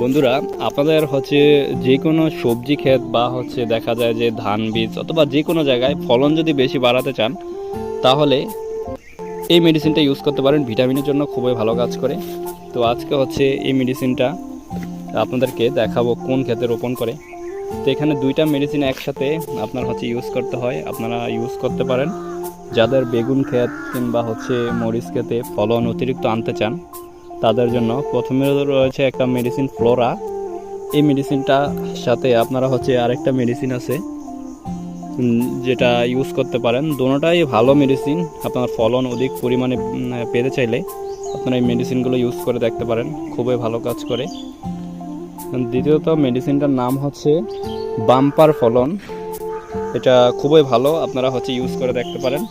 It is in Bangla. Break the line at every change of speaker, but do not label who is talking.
বন্ধুরা, আপনাদের হচ্ছে যে কোনো সবজি ক্ষেত বা হচ্ছে দেখা যায় যে ধান, বীজ অথবা যে কোনো জায়গায় ফলন যদি বেশি বাড়াতে চান, তাহলে এই মেডিসিনটা ইউজ করতে পারেন। ভিটামিনের জন্য খুবই ভালো কাজ করে। তো আজকে হচ্ছে এই মেডিসিনটা আপনাদেরকে দেখাবো কোন ক্ষেতে রোপণ করে। তো এখানে দুইটা মেডিসিন একসাথে আপনার হচ্ছে ইউজ করতে হয়। আপনারা ইউজ করতে পারেন। যাদের বেগুন ক্ষেত কিংবা হচ্ছে মরিচ ক্ষেতে ফলন অতিরিক্ত আনতে চান তাদের জন্য। প্রথমে রয়েছে একটা মেডিসিন ফ্লোরা এই মেডিসিনটা সাথে আপনারা হচ্ছে আরেকটা মেডিসিন আছে যেটা ইউজ করতে পারেন। দোনোটাই ভালো মেডিসিন আপনার ফলন অধিক পরিমাণে পেতে চাইলে আপনারা এই মেডিসিনগুলো ইউজ করে দেখতে পারেন। খুবই ভালো কাজ করে। দ্বিতীয়ত মেডিসিনটার নাম হচ্ছে বাম্পার ফলন। এটা খুবই ভালো। আপনারা হচ্ছে ইউজ করে দেখতে পারেন।